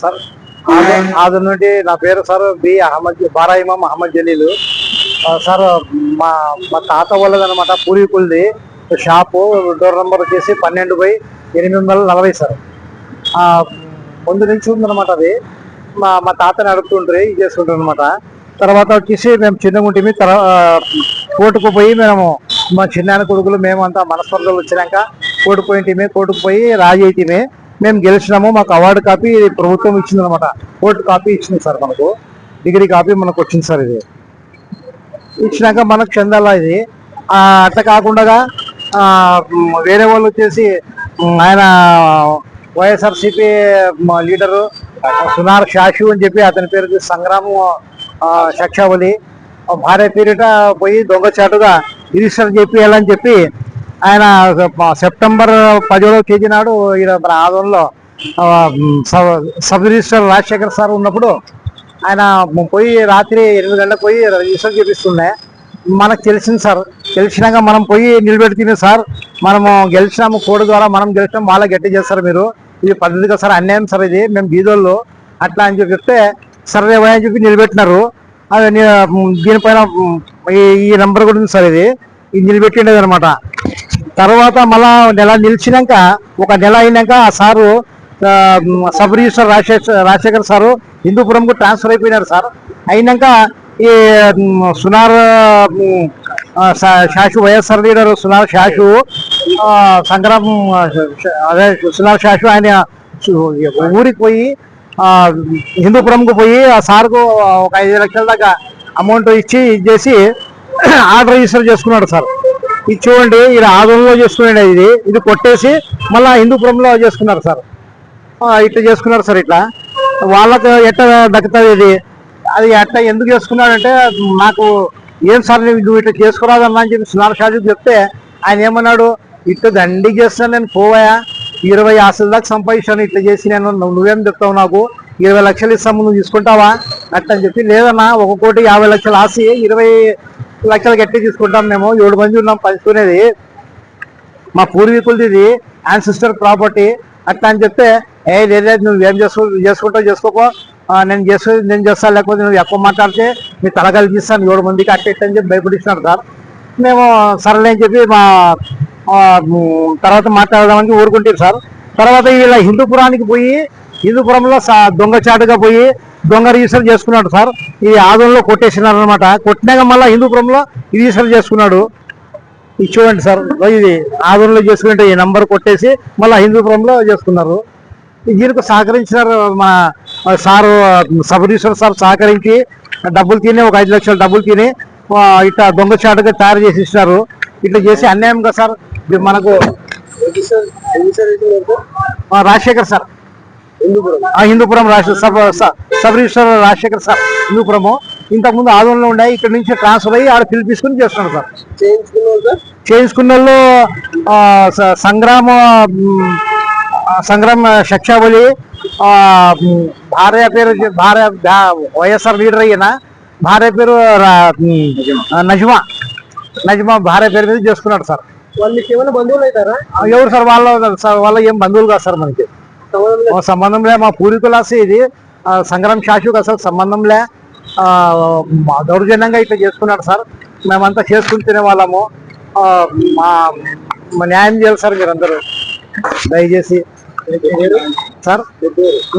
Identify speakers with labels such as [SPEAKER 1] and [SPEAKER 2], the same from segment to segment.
[SPEAKER 1] Sir ఆద- నుండి నా పేరు sir B Ahmed Bara Imam Ahmed Jaleel. Sir మా మా తాత వాళ్ళది అనమాట పూర్వీకులది షాపు డోర్ నెంబర్ వచ్చేసి పన్నెండు బై ఎనిమిది వందల నలభై సార్. ముందు నుంచి ఉందన్నమాట అది. మా మా తాతని అడుగుతుండ్రి ఇది చేసుకుంటారు అనమాట తర్వాత వచ్చేసి మేము చిన్నగా ఉంటుంది తర్వాత కోర్టుకు పోయి మేము మా చిన్నాయన కొడుకులు మేమంతా మనస్పర్ధలు వచ్చినాక కోర్టు పోయింటిమే కోర్టుకు పోయి రాజీ అయితేమే మేము గెలిచినాము మాకు అవార్డు కాపీ ప్రభుత్వం ఇచ్చింది అనమాట కోర్టు కాపీ ఇచ్చింది సార్ మనకు. డిగ్రీ కాపీ మనకు వచ్చింది సార్ ఇది. ఇచ్చినాక మనకు చెందాలా ఇది. అట్లా కాకుండా ఆ, వేరే వాళ్ళు వచ్చేసి ఆయన వైఎస్ఆర్సిపి లీడరు సునార్ షాషు అని చెప్పి అతని పేరు సంగ్రామం శక్షావళి భార్య పేరిట పోయి దొంగచాటుగా రిజిస్టర్ చెప్పియాలని చెప్పి ఆయన సెప్టెంబర్ పదిహేడవ తేదీ నాడు ఈడ మన ఆదంలో sub- sub registrar Rajasekhar sir ఉన్నప్పుడు ఆయన పోయి రాత్రి ఎనిమిది గంటలకు పోయి రిజిస్టర్ చేపిస్తుండే. మనకు తెలిసింది సార్ తెలిసినాక మనం పోయి నిలబెడుతుంది సార్. మనము గెలిచినాము కోడి ద్వారా మనం గెలిచినాం వాళ్ళ గట్టి చేస్తారు మీరు. ఇది పద్ధతిగా సార్ అన్యాయం సార్ ఇది మేము బీదోళ్ళు. అట్లా అని చెప్పి చెప్తే సరే అని చెప్పి నిలబెట్టినారు. అది దీనిపైన ఈ- ఈ నెంబర్ కూడా ఉంది సార్ ఇది. ఇది నిలబెట్టిండేది అనమాట తర్వాత మళ్ళా నెల నిలిచినాక ఒక నెల అయినాక ఆ sir sub registrar Rajasekhar Rajasekhar sir హిందూపురంకు transfer అయిపోయినారు సార్. అయినాక ఈ సునార్ మ్, వైఎస్ఆర్ లీడర్ సునార్ శాషు సంగ్రామ్ అదే సునార్ షాషు ఆయన ఊరికి పోయి హిందూపురంకు పోయి ఆ సార్కు ఒక ఐదు లక్షల దాకా అమౌంట్ ఇచ్చి ఇది చేసి ఆర్డర్ రిజిస్టర్ చేసుకున్నాడు సార్. ఇది చూడండి ఇది ఆదంలో చేసుకున్నాడు ఇది. ఇది కొట్టేసి మళ్ళా హిందూపురంలో చేసుకున్నారు సార్. ఇట్లా చేసుకున్నారు సార్ ఇట్లా. వాళ్ళకు ఎట్లా దక్కుతుంది ఇది? అది ఎట్లా ఎందుకు చేసుకున్నాడంటే నాకు ఏం సార్ నువ్వు నువ్వు ఇట్లా చేసుకురాదన్నా అని చెప్పి సునార్ షాజీ చెప్తే ఆయన ఏమన్నాడు? ఇట్లా దండి చేస్తాను నేను పోవాయా? ఇరవై ఆశల దాకా సంపాదించాను ఇట్లా చేసి నేను నువ్వు- నువ్వేం చెప్తావు నాకు? ఇరవై లక్షలు ఇస్తాము నువ్వు తీసుకుంటావా? అట్లని అని చెప్పి లేదన్నా ఒక కోటి యాభై లక్షలు ఆశ ఇరవై లక్షలు గట్టి తీసుకుంటాం మేము. ఏడు మంది ఉన్నాం పంచుకునేది. మా పూర్వీకులది ఇది సిస్టర్ ప్రాపర్టీ అట్లా అని చెప్తే ఏ లేదు నువ్వు ఏం చేసుకో చేసుకుంటావు చేసుకోకో. నేను చేసు నేను చేస్తాను లేకపోతే నువ్వు ఎక్కువ మాట్లాడితే మీ తలకాయలు తీస్తాను ఏడు మందికి అట్ట అని చెప్పి భయపడిస్తున్నారు సార్. మేము సరేలే అని చెప్పి మా తర్వాత మాట్లాడదామని ఊరుకుంటారు సార్. తర్వాత ఇలా హిందూపురానికి పోయి హిందూపురంలో దొంగచాటుగా పోయి దొంగ రిజిస్టర్ చేసుకున్నాడు సార్. ఇది ఆదంలో కొట్టేసినారు అనమాట కొట్టినాక మళ్ళీ హిందూపురంలో రిజిస్టర్ చేసుకున్నాడు. ఇది చూడండి సార్. ఇది ఆదరణలో చేసుకుంటే ఈ నంబర్ కొట్టేసి మళ్ళీ హిందూపురంలో చేసుకున్నారు. దీనికి సహకరించినారు మా మా సారు సబ్ రిజిస్టర్ సార్ సహకరించి డబ్బులు తిని ఒక ఐదు లక్షలు డబ్బులు తిని ఇట్లా దొంగచాటుగా తయారు చేసి ఇచ్చినారు. ఇట్లా చేసి అన్యాయంగా సార్. ఇది మనకు రాజశేఖర్ సార్. హిందూపురం. రాష్ట్ర sub sub registrar Rajasekhar sir Hindupuram. ఇంతకుముందు ఆదంలో ఉన్నాయి ఇక్కడ నుంచి ట్రాన్స్ఫర్ అయ్యి ఆడ పిలిపించుకుని చేస్తున్నారు సార్. చేయించుకున్న వాళ్ళు సంగ్రామ సంగ్రామ్ శక్షాబలి భార్య పేరు భార్య వైఎస్ఆర్ లీడర్ అయిన భార్య పేరు నజ్మా. నజ్మా భార్య పేరు మీద చేసుకున్నాడు సార్. ఆ, ఎవరు సార్? వాళ్ళ సార్ వాళ్ళ ఏం బంధువులు కాదు సార్ మనకి. మా సంబంధంలే మా పూర్వీకులాసి ఇది. సంగ్రామ్ శాషుకు అసలు సంబంధంలే మా దౌర్జన్యంగా ఇట్లా చేసుకున్నాడు సార్. మేమంతా చేసుకుని తినే వాళ్ళము మా న్యాయం చేయాలి సార్ మీరందరూ. దయచేసి. సార్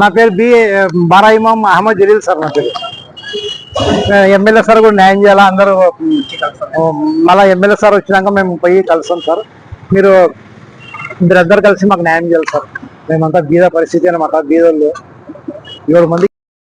[SPEAKER 1] నా పేరు బి బారా ఇమాం అహ్మద్ జలీల్ సార్ నా పేరు. ఎమ్మెల్యే సార్ కూడా న్యాయం చేయాలా? అందరూ మళ్ళీ ఎమ్మెల్యే సార్ వచ్చినాక మేము పోయి కలుస్తాం సార్. మీరు మీరందరూ కలిసి మాకు న్యాయం చేయాలి సార్. మేమంతా బీద పరిస్థితి అనమాట బీదోళ్ళు. ఏడు మంది